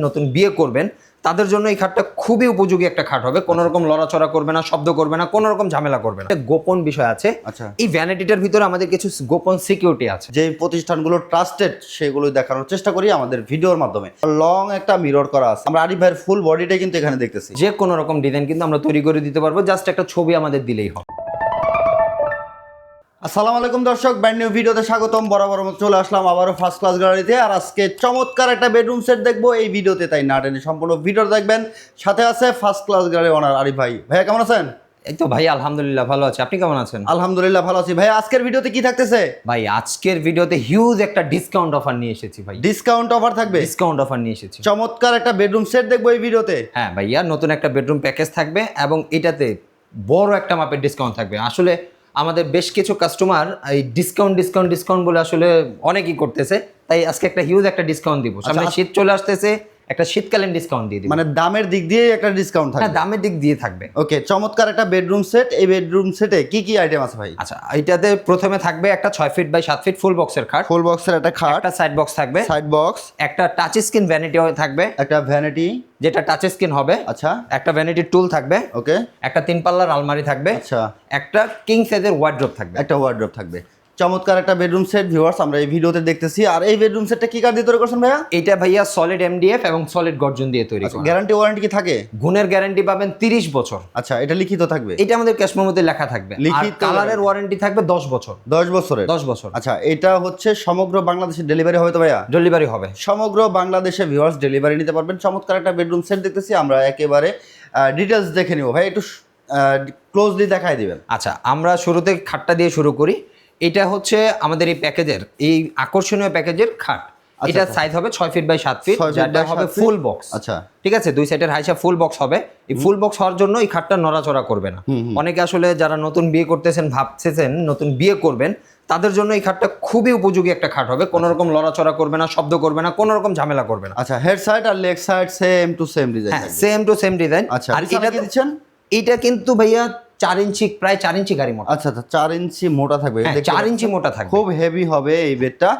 নতুন বিয়ে করবেন তাদের জন্য এই খাটটা খুবই উপযোগী একটা খাট হবে। কোনো রকম লড়াচড়া করবে না শব্দ করবে না কোনো রকম ঝামেলা করবে না। গোপন বিষয় আছে। আচ্ছা। এই ভ্যানিটিটার ভিতরে আমাদের কিছু গোপন সিকিউরিটি আছে। যে প্রতিষ্ঠানগুলো ট্রাস্টেড সেগুলো দেখানোর চেষ্টা করি আমাদের ভিডিওর মাধ্যমে। লং একটা মিরর করা আছে। আমরা আরিফ ভাইয়ের ফুল বডিটাই কিন্তু এখানে দেখতেছি। যে কোনো রকম ডিজাইন কিন্তু আমরা তৈরি করে দিতে পারব জাস্ট একটা ছবি আমাদের দিলেই হবে। আসসালামু আলাইকুম দর্শক ব্র্যান্ড নিউ ভিডিওতে স্বাগতম। বরাবর মতো চলে আসলাম আবারও ফার্স্ট ক্লাস গ্যালারিতে আর আজকে চমৎকার একটা বেডরুম সেট দেখব এই ভিডিওতে তাই না টেনে সম্পূর্ণ ভিডিও দেখবেন। সাথে আছে first class gallery owner Arif ভাই। ভাইয়া কেমন আছেন? এই তো ভাই আলহামদুলিল্লাহ ভালো আছে। আপনি কেমন আছেন? আলহামদুলিল্লাহ ভালো আছি। ভাই আজকের ভিডিওতে কি থাকতেছে? ভাই আজকের ভিডিওতে হিউজ একটা ডিসকাউন্ট অফার নিয়ে এসেছি ভাই। ডিসকাউন্ট অফার থাকবে? ডিসকাউন্ট অফার নিয়ে এসেছি। চমৎকার একটা বেডরুম সেট দেখব এই ভিডিওতে। হ্যাঁ ভাইয়া নতুন একটা বেডরুম প্যাকেজ থাকবে এবং এটাতে বড় একটা মাপের ডিসকাউন্ট থাকবে। আসলে আমাদের বেশ কিছু কাস্টমার এই ডিসকাউন্ট ডিসকাউন্ট ডিসকাউন্ট বলে আসলে অনেকই করতেছে তাই আজকে একটা হিউজ একটা ডিসকাউন্ট দিব সামনে আচ্ছা। শীত চলে আসতেছে একটা শীতকালীন ডিসকাউন্ট দিয়ে দিব। মানে দামের দিক দিয়ে একটা ডিসকাউন্ট হ্যাঁ থাকবে। দামের দিক দিয়ে থাকবে। ওকে চমৎকার একটা বেডরুম সেট এই বেডরুম সেটে কি কি আইটেম আছে ভাই? আচ্ছা এটাতে প্রথমে থাকবে একটা ছয় ফিট বাই সাত ফিট ফুল বক্সের খাট। ফুল বক্সের একটা খাট। একটা সাইড বক্স থাকবে। সাইড বক্স একটা টাচ স্ক্রিন ভ্যানিটি থাকবে। একটা ভ্যানিটি যেটা টাচ স্ক্রিন হবে। আচ্ছা। একটা ভ্যানিটি টুল থাকবে। ওকে একটা তিন পাল্লার আলমারি থাকবে। আচ্ছা। একটা কিং সাইজের ওয়ার্ড্রপ থাকবে। একটা ওয়ার্ড্রপ থাকবে। চমৎকার একটা বেডরুম সেট ভিউয়ার্স আমরা এই ভিডিওতে দেখতেছি। আর এই বেডরুম সেটটা কি কার দিয়ে তৈরি করছেন ভাইয়া? এটা ভাইয়া সলিড এমডিএফ এবং সলিড গর্জন দিয়ে তৈরি করা। গ্যারান্টি ওয়ারেন্টি কি থাকে? গুণের গ্যারান্টি পাবেন 30 বছর। আচ্ছা এটা লিখিত থাকবে? এটা আমাদের ক্যাশমের মধ্যে লেখা থাকবে। আর কালারের ওয়ারেন্টি থাকবে 10 বছর। দশ বছরের? 10 বছর। আচ্ছা এটা হচ্ছে সমগ্র বাংলাদেশে ডেলিভারি হবে তো ভাইয়া? ডেলিভারি হবে। সমগ্র বাংলাদেশে ভিউয়ার্স ডেলিভারি নিতে পারবেন। চমৎকার একটা বেডরুম সেট দেখতেছি আমরা একেবারে ডিটেলস দেখে নিব। ভাই একটু ক্লোজলি দেখাই দিবেন। আচ্ছা আমরা শুরুতে খাটটা দিয়ে শুরু করি। এটা হচ্ছে আমাদের এই প্যাকেজের এই আকর্ষণীয় প্যাকেজের খাট। এটা সাইজ হবে ছয় ফিট বাই সাত ফিট যেটা হবে ফুল বক্স আচ্ছা। ঠিক আছে? দুই সাইডের হাইসা ফুল বক্স হবে। এই ফুল বক্স হওয়ার জন্য এই খাটটা নড়াচড়া করবে না। অনেকে আসলে যারা নতুন বিয়ে করতেছেন ভাবতেছেন নতুন বিয়ে করবেন তাদের জন্য এই খাটটা খুবই উপযোগী একটা খাট হবে। কোনো রকম লড়াচড়া করবে না শব্দ করবে না কোনো রকম ঝামেলা করবে না। আচ্ছা head side R leg side same to same design হ্যাঁ সেম টু সেম ডিজাইন আচ্ছা আর এটা দিচ্ছেন? এটা কিন্তু ভাইয়া চার ইঞ্চি প্রায় চার ইঞ্চি গাড়ি মোটা। আচ্ছা আচ্ছা চার ইঞ্চি মোটা থাকবে। হ্যাঁ, চার ইঞ্চি মোটা থাকবে। খুব হেভি হবে এই বেডটা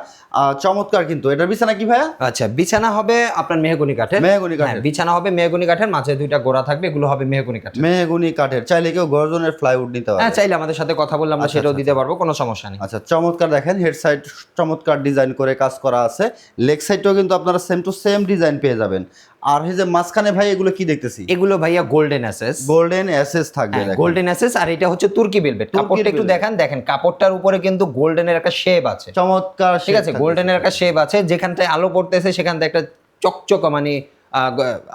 চমৎকার কিন্তু। এটার বিছানা কি ভাইয়া? আচ্ছা বিছানা হবে আপনার মেহগনি কাঠের। মেহগনি কাঠের। হ্যাঁ, বিছানা হবে মেহগনি কাঠের মাঝে দুইটা গোড়া থাকবে এগুলো হবে মেহগনি কাঠের। মেহগুনি কাঠের। চাইলে কেউ গর্জনের নিতে হ্যাঁ চাইলে আমাদের সাথে কথা বললে আমরা আচ্ছা, সেটাও আচ্ছা, দিতে পারব কোনো সমস্যা নেই। আচ্ছা চমৎকার দেখেন হেড সাইড চমৎকার ডিজাইন করে কাজ করা আছে। লেগ সাইডটাও কিন্তু আপনারা সেম টু সেম ডিজাইন পেয়ে যাবেন। আর এই যে মাঝখানে ভাই এগুলো কি দেখতেছি? এগুলো ভাইয়া গোল্ডেন অ্যাসেস গোল্ডেন এসএস থাকবে গোল্ডেন অ্যাসেস আর এটা হচ্ছে তুর্কি বেলভেট কাপড়টা একটু দেখেন দেখেন কাপড়টার উপরে কিন্তু গোল্ডেনের একটা শেপ আছে। চমৎকার ঠিক আছে গোল্ডেন গোল্ডেনের একটা শেপ আছে যেখানটায় আলো পড়তেছে সেখানটায় একটা চকচকা মানে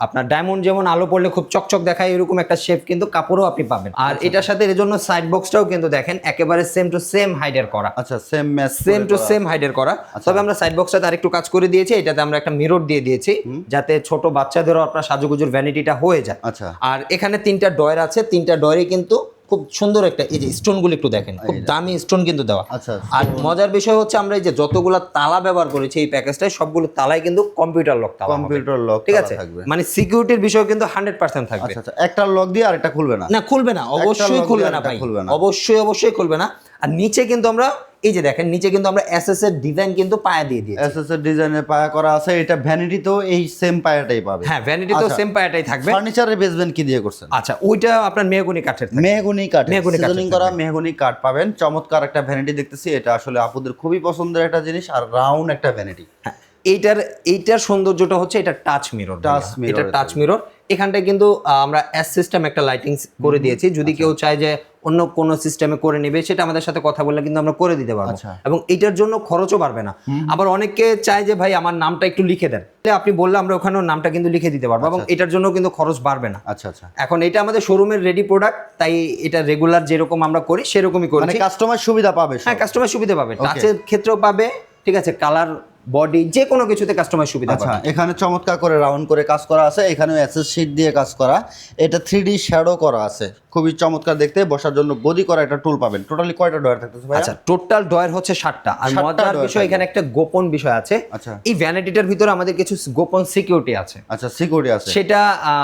আপনার ডায়মন্ড যেমন আলো পড়লে খুব চকচক দেখায় এরকম একটা শেপ কিন্তু কাপড়ও আপনি পাবেন। আর আচ্ছা। এটার সাথে এর জন্য সাইড বক্সটাও কিন্তু দেখেন একেবারে সেম টু সেম হাইডের করা। আচ্ছা সেম সেম টু সেম হাইডের করা। আচ্ছা। তবে আমরা সাইড বক্সটাতে আরেকটু কাজ করে দিয়েছি এটাতে আমরা একটা মিরর দিয়ে দিয়েছি যাতে ছোট বাচ্চাদেরও আপনার সাজুগুজুর ভ্যানিটিটা হয়ে যায়। আচ্ছা। আর এখানে তিনটা ডয়ের আছে তিনটা ডয়ারে কিন্তু খুব সুন্দর একটা এই যে স্টোনগুলো একটু দেখেন খুব দামি স্টোন কিন্তু দেওয়া। আচ্ছা আর মজার বিষয় হচ্ছে আমরা এই যে যতগুলো তালা ব্যবহার করেছি এই প্যাকেজটায় সবগুলো তালাই কিন্তু কম্পিউটার লক তালা কম্পিউটার লক ঠিক আছে? থাকবে। মানে সিকিউরিটির বিষয় কিন্তু হান্ড্রেড পার্সেন্ট থাকবে। আচ্ছা আচ্ছা। একটা লক দিয়ে আর একটা খুলবে না? না খুলবে না অবশ্যই খুলবে না ভাই। খুলবে না। অবশ্যই অবশ্যই খুলবে না। আর নিচে কিন্তু আমরা এই যে দেখেন নিচে কিন্তু আমরা এসএস এর ডিজাইন কিন্তু পায়া দিয়ে দিয়েছি। এসএস এর ডিজাইনের পায়া করা আছে এটা ভ্যানিটি তো এই সেম পায়াটাই পাবে। হ্যাঁ ভ্যানিটি তো। সেম পায়াটাই থাকবে। ফার্নিচারের বেসমেন্ট কি দিয়ে করছেন? আচ্ছা ওইটা আপনার মেহগুনি কাঠের। মেহগুনি কাঠ মেহগনি কাঠ সিজনিং করা মেহগুনি কাঠ পাবেন। চমৎকার একটা ভ্যানিটি দেখতেছি এটা আসলে আপুদের খুবই পছন্দের একটা জিনিস আর রাউন্ড একটা ভ্যানিটি হ্যাঁ, এইটার এইটার সৌন্দর্যটা হচ্ছে এটা টাচ মিরর এটা টাচ মিরর এখানটায় কিন্তু আমরা এস সিস্টেম একটা লাইটিং করে দিয়েছি। যদি আচ্ছা। কেউ চায় যে অন্য কোনো সিস্টেমে করে নেবে সেটা আমাদের সাথে কথা বললে কিন্তু আমরা করে দিতে পারব। আচ্ছা। এবং এটার জন্য খরচও বাড়বে না। আবার অনেকে চায় যে ভাই আমার নামটা একটু লিখে দেন। আপনি বললে আমরা ওখানেও নামটা কিন্তু লিখে দিতে পারব। এবং এটার জন্য কিন্তু খরচ বাড়বে না। আচ্ছা আচ্ছা। এখন এটা আমাদের শোরুমের রেডি প্রোডাক্ট তাই এটা রেগুলার যেরকম আমরা করি সেরকমই মানে করি কাস্টমার সুবিধা পাবে হ্যাঁ কাস্টমার সুবিধা পাবে। টাচের ক্ষেত্রেও পাবে ঠিক আছে? কালার বডি যে কোনো কিছুতে কাস্টমার সুবিধা আচ্ছা এখানে চমৎকার করে রাউন্ড করে কাজ করা আছে এখানেও এসএস শিট দিয়ে কাজ করা। এটা থ্রি ডি শ্যাডো করা আছে। খুবই চমৎকার দেখতে বসার জন্য গদি করা একটা টুল পাবেন। টোটালি কয়টা ডয়ার থাকতেছে ভাই আচ্ছা টোটাল ডয়ার হচ্ছে ষাটটা আর মজার বিষয় এখানে একটা গোপন বিষয় আছে। আচ্ছা। এই ভ্যানিটিটার ভিতরে আমাদের কিছু গোপন সিকিউরিটি আছে। আচ্ছা সিকিউরিটি আছে। সেটা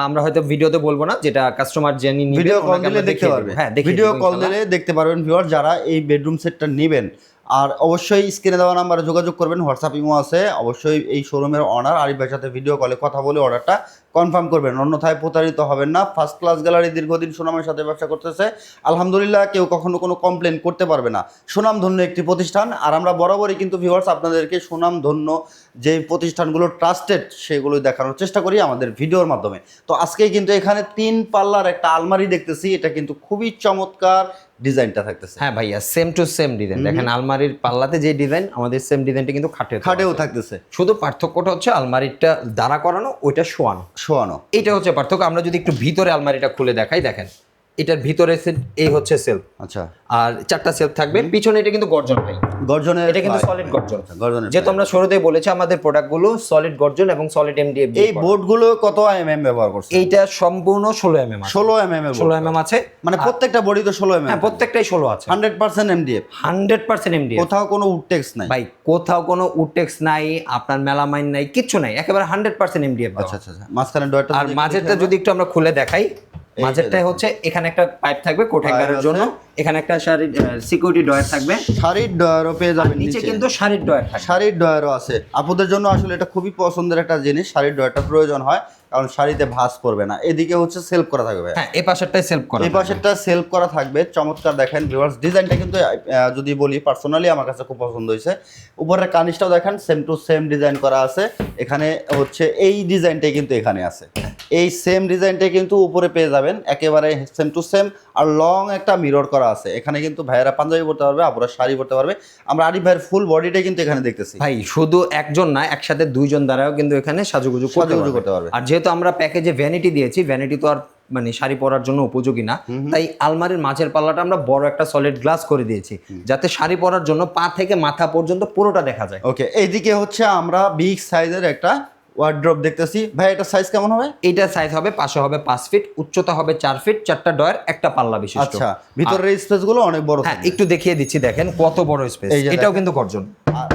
আমরা হয়তো ভিডিওতে বলব না যেটা কাস্টমার জেনে ভিডিও কল দিলে দেখতে পারবে। হ্যাঁ ভিডিও কল দিলে দেখতে পারবেন ভিউয়ার যারা এই বেডরুম সেটটা নেবেন আর অবশ্যই স্ক্রিনে দেওয়া নাম্বারে যোগাযোগ করবেন হোয়াটসঅ্যাপ ইমো আছে। অবশ্যই এই শোরুমের অনার আরিফ ভাইয়ের সাথে ভিডিও কলে কথা বলে অর্ডারটা কনফার্ম করবেন অন্যথায় প্রতারিত হবেন না। ফার্স্ট ক্লাস গ্যালারি দীর্ঘদিন সুনামের সাথে ব্যবসা করতেছে। আলহামদুলিল্লাহ কেউ কখনো কোনো কমপ্লেন করতে পারবে না। সুনাম ধন্য একটি প্রতিষ্ঠান আর আমরা বরাবরই কিন্তু ভিউয়ার্স আপনাদেরকে সুনাম ধন্য যে প্রতিষ্ঠানগুলো ট্রাস্টেড সেগুলো দেখানোর চেষ্টা করি আমাদের ভিডিওর মাধ্যমে। তো আজকে কিন্তু এখানে তিন পাল্লার একটা আলমারি দেখতেছি। এটা কিন্তু খুবই চমৎকার ডিজাইনটা থাকতেছে। হ্যাঁ ভাইয়া সেম টু সেম ডিজাইন দেখেন আলমারির পাল্লাতে যে ডিজাইন আমাদের সেম ডিজাইনটা কিন্তু খাটে খাটেও থাকতেছে। শুধু পার্থক্যটা হচ্ছে আলমারিটা দাঁড়া করানো ওইটা শোয়ানো। শোয়ানো এটা হচ্ছে পার্থক্য। আমরা যদি একটু ভিতরে আলমারিটা খুলে দেখাই দেখেন। এটার ভিতরে এই হচ্ছে সেলফ আচ্ছা। আর চারটা সেলফ থাকবে। পিছনে এটা কিন্তু গর্জন ভাই। গর্জনের এটা কিন্তু সলিড গর্জন। গর্জনের যেহেতু আমরা শুরুতেই বলেছি আমাদের প্রোডাক্টগুলো সলিড গর্জন এবং সলিড এমডিএফ এই বোর্ডগুলো কত এম এম ব্যবহার করছে এইটা সম্পূর্ণ ষোলো এম এম আছে। ষোলো এম এম এর ষোলো এম এম আছে। মানে প্রত্যেকটা বডি তো ষোলো এম এম হ্যাঁ প্রত্যেকটাই ষোলো আছে। Hundred percent MDF hundred percent MDF কোথাও কোনো উডটেক্স নাই। ভাই কোথাও কোনো উটেক্স নাই আপনার মেলামাইন নাই কিচ্ছু নাই। একেবারে হান্ড্রেড পার্সেন্ট এমডিএফ আচ্ছা আচ্ছা আচ্ছা। মাঝখানে ডয়ারটা আর মাঝেরটা যদি একটু আমরা খুলে দেখাই। মাঝেরটা হচ্ছে এখানে একটা পাইপ থাকবে কোট হ্যাঙ্গারের জন্য। এখানে একটা শাড়ির সিকিউরিটি ডয়ার থাকবে। শাড়ির ডয়ারও পেয়ে যাবেন নিচে কিন্তু শাড়ির ডয়ার থাকবে। শাড়ির ডয়ারও আছে। আপনাদের জন্য আসলে এটা খুবই পছন্দের একটা জিনিস শাড়ির ডয়ারটা প্রয়োজন হয় কারণ শাড়িতে ভাঁজ পড়বে না। এদিকে হচ্ছে সেলফ করা থাকবে। হ্যাঁ এই পাশেরটাই সেলফ করা এই পাশেরটা সেলফ করা থাকবে। চমৎকার দেখেন ভিউয়ার্স ডিজাইনটা কিন্তু যদি বলি পার্সোনালি আমার কাছে খুব পছন্দ হয়েছে। উপরের কানিসটাও দেখেন সেম টু সেম ডিজাইন করা আছে। এখানে হচ্ছে এই ডিজাইনটাই কিন্তু এখানে আছে। এই সেম ডিজাইনটাই কিন্তু উপরে পেয়ে যাবেন। একেবারে সেম টু সেম আর লং একটা মিরর করা আছে। এখানে কিন্তু ভাইয়েরা পাঞ্জাবি পরতে পারবে আপুরা শাড়ি পরতে পারবে। আমরা আরিফ ভাইয়ের ফুল বডিটাই কিন্তু এখানে দেখতেছি। ভাই শুধু একজন না একসাথে দুইজন দ্বারাও কিন্তু এখানে সাজুগুজু সাজুগুজু করতে পারবে। আর যেহেতু আমরা প্যাকেজে ভ্যানিটি দিয়েছি ভ্যানিটি তো আর মানে শাড়ি পরার জন্য উপযোগী না। তাই আলমারির মাঝের পাল্লাটা আমরা বড় একটা সলিড গ্লাস করে দিয়েছি। যাতে শাড়ি পরার জন্য পা থেকে মাথা পর্যন্ত পুরোটা দেখা যায়। ওকে এইদিকে হচ্ছে আমরা বিগ সাইজের একটা ওয়ার্ড্রপ দেখতেছি। ভাই এটা সাইজ কেমন হবে? এইটা সাইজ হবে পাশে হবে পাঁচ ফিট উচ্চতা হবে চার ফিট চারটা ডয়ার একটা পাল্লা বিশিষ্ট। আচ্ছা ভিতরের স্পেসগুলো অনেক বড় হ্যাঁ একটু দেখিয়ে দিচ্ছি দেখেন কত বড় স্পেস এটাও কিন্তু গর্জন।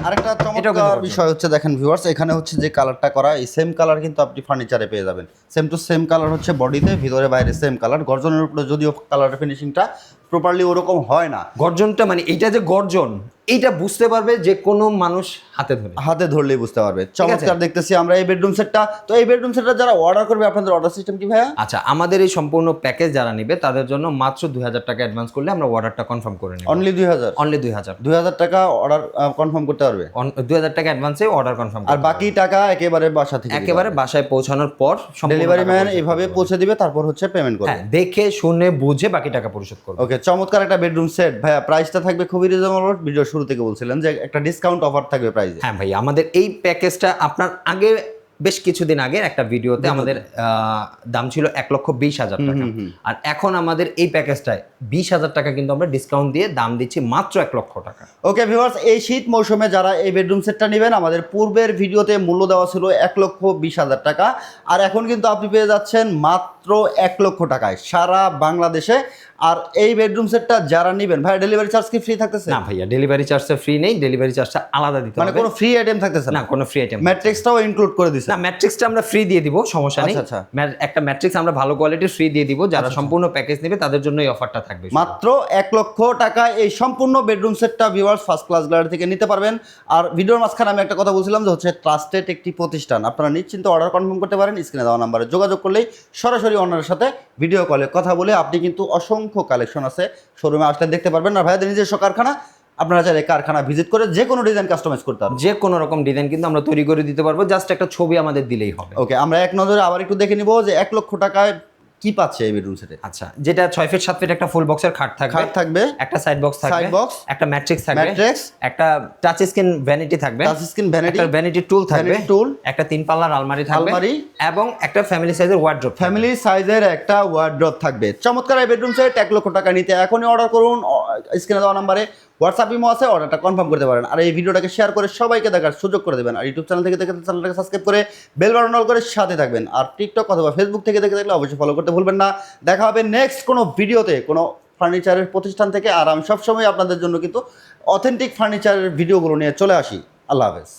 আরেকটা চমৎকার বিষয় হচ্ছে দেখেন ভিউয়ার্স এখানে হচ্ছে যে কালারটা করা এই সেম কালার কিন্তু আপনি ফার্নিচারে পেয়ে যাবেন। সেম টু সেম কালার হচ্ছে বডিতে ভিতরে বাইরে সেম কালার গর্জনের উপরে যদিও কালার ফিনিশিংটা প্রপারলি ওরকম হয় না। গর্জনটা মানে এইটা যে গর্জন এইটা বুঝতে পারবে যে কোনো মানুষ হাতে ধরে। হাতে ধরলেই বুঝতে পারবে। চমৎকার দেখতেছি আমরা এই বেডরুম সেটটা তো এই বেডরুম সেটটা যারা অর্ডার করবে আপনাদের অর্ডার সিস্টেম কি ভাইয়া? আচ্ছা আমাদের এই সম্পূর্ণ প্যাকেজ যারা নেবে তাদের জন্য মাত্র দুই হাজার টাকা অ্যাডভান্স করলে আমরা অর্ডারটা কনফার্ম করে নেব। অনলি দুই হাজার? অনলি দুই হাজার। দুই হাজার টাকা অর্ডার কনফার্ম করতে পারবে? দুই হাজার টাকা অ্যাডভান্সে অর্ডার কনফার্ম আর বাকি টাকা একেবারে বাসা থেকে একেবারে বাসায় পৌঁছানোর পর ডেলিভারি ম্যান এভাবে পৌঁছে দিবে তারপর হচ্ছে পেমেন্ট করবে। হ্যাঁ দেখে শুনে বুঝে বাকি টাকা পরিশোধ করবে। ওকে চমৎকার একটা বেডরুম সেট ভাইয়া প্রাইসটা থাকবে খুবই রিজনেবল ভিডিও শুরু থেকে বলছিলেন যে একটা ডিসকাউন্ট অফার থাকবে প্রাইসে হ্যাঁ ভাই, আমাদের এই প্যাকেজটা আপনার আগে বেশ কিছুদিন আগে একটা ভিডিওতে আমাদের দাম ছিল এক লক্ষ বিশ হাজার টাকা। আর এখন আমাদের এই প্যাকেজটায় বিশ হাজার টাকা কিন্তু আমরা ডিসকাউন্ট দিয়ে দাম দিচ্ছি মাত্র এক লক্ষ টাকা। ওকে ভিউয়ার্স এই শীত মৌসুমে যারা এই বেডরুম সেটটা নেবেন আমাদের পূর্বের ভিডিওতে মূল্য দেওয়া ছিল এক লক্ষ বিশ হাজার টাকা। আর এখন কিন্তু আপনি পেয়ে যাচ্ছেন মাত্র এক লক্ষ টাকায় সারা বাংলাদেশে। আর এই বেডরুম সেটটা যারা নেবেন ভাই ডেলিভারি চার্জ কি ফ্রি থাকতেছে? না ভাইয়া ডেলিভারি চার্জটা ফ্রি নেই ডেলিভারি চার্জটা আলাদা দিতে মানে কোনো ফ্রি আইটেম থাকতেছে না? না কোনো ফ্রি আইটেম ম্যাট্রিক্সটাও ইনক্লুড করে দিছে। না ম্যাট্রিক্সটা আমরা ফ্রি দিয়ে দিব সমস্যা নেই। আচ্ছা, আচ্ছা। একটা ম্যাট্রিক্স আমরা ভালো কোয়ালিটির ফ্রি দিয়ে দিব যারা সম্পূর্ণ প্যাকেজ নেবে তাদের জন্য এই অফারটা থাকবে। মাত্র এক লক্ষ টাকা এই সম্পূর্ণ বেডরুম সেটটা ভিউয়ার্স ফার্স্ট ক্লাস গ্যালারি থেকে নিতে পারবেন। আর ভিডিওর মাঝখানে আমি একটা কথা বলছিলাম যে হচ্ছে ট্রাস্টেড একটি প্রতিষ্ঠান। আপনারা নিশ্চিন্ত অর্ডার কনফার্ম করতে পারেন স্ক্রিনে দেওয়া নাম্বারে যোগাযোগ করলেই সরাসরি অনারের সাথে ভিডিও কলে কথা বলে আপনি কিন্তু অসংখ্য কালেকশন আছে। শোরুমে আসলে দেখতে পারবেন। আর ভাইয়াদের নিজস্ব কারখানা আপনারা চাইলে কারখানা ভিজিট করে যে কোনো ডিজাইন কাস্টমাইজ করতে পারবেন। যে কোনো রকম ডিজাইন কিন্তু আমরা তৈরি করে দিতে পারব জাস্ট একটা ছবি আমাদের দিলেই হবে। ওকে আমরা এক নজরে আবার একটু দেখে নিব যে এক লক্ষ টাকায় কি পাচ্ছে এই বেডরুম সেটে আচ্ছা যেটা ছয় ফিট সাত ফিট একটা ফুল বক্সের খাট থাকবে। খাট থাকবে একটা সাইড বক্স থাকবে Side box, একটা ম্যাট্রিক্স থাকবে ম্যাট্রিক্স একটা টাচ স্ক্রিন ভ্যানিটি থাকবে টাচ স্ক্রিন ভ্যানিটি একটা ভ্যানিটি টুল থাকবে tool, একটা তিন পাল্লার আলমারি থাকবে আলমারি, এবং একটা ফ্যামিলি সাইজের ওয়ার্ড্রোপ ফ্যামিলি সাইজের একটা ওয়ার্ড্রপ থাকবে। চমৎকার এই বেডরুম সেট এক লক্ষ টাকা নিতে এখনই অর্ডার করুন স্ক্রিনে দেওয়া নাম্বারে হোয়াটসঅ্যাপ ইমো আছে অর্ডারটা কনফার্ম করতে পারেন। আর এই ভিডিওটাকে শেয়ার করে সবাইকে দেখার সুযোগ করে দেবেন। আর ইউটিউব চ্যানেল থেকে দেখে চ্যানেলটাকে সাবস্ক্রাইব করে বেল বাটন অল করে সাথে থাকবেন। আর টিকটক অথবা ফেসবুক থেকে দেখে থাকলে অবশ্যই ফলো করতে ভুলবেন না। দেখা হবে নেক্সট কোনো ভিডিওতে, কোনো ফার্নিচারের প্রতিষ্ঠান থেকে। আর আমি সবসময় আপনাদের জন্য কিন্তু অথেন্টিক ফার্নিচারের ভিডিওগুলো নিয়ে চলে আসি। আল্লাহ হাফেজ।